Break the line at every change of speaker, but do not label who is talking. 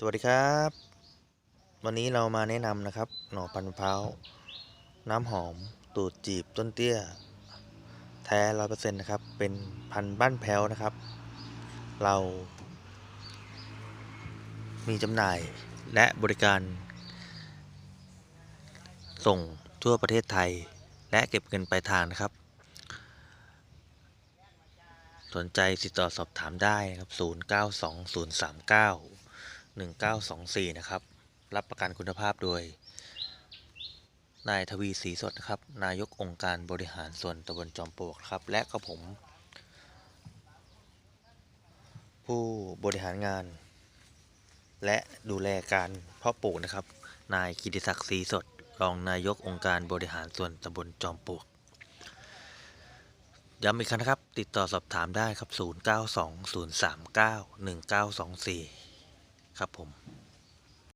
สวัสดีครับ วันนี้เรามาแนะนำนะครับ หน่อพันธุ์มะพร้าวน้ำหอม ตูดจีบต้นเตี้ย แท้ร้อยเปอร์เซ็นต์นะครับ เป็นพันธุ์บ้านแพ้วนะครับ เรา มีจำหน่ายและบริการ ส่งทั่วประเทศไทย และเก็บเงินปลายทางนะครับ สนใจติดต่อสอบถามได้นะครับ 092039 1924 นะครับ รับประกันคุณภาพโดย นายทวีศรีสดนะครับ นายกองค์การบริหารส่วนตำบลจอมปลวกครับ และก็ผม ผู้บริหารงาน และดูแลการเพาะปลูกนะครับ นายกิติศักดิ์ศรีสด รองนายกองค์การบริหารส่วนตำบลจอมปลวกย้ำอีกครั้งนะครับ ติดต่อสอบถามได้ครับ 0920391924 ครับผม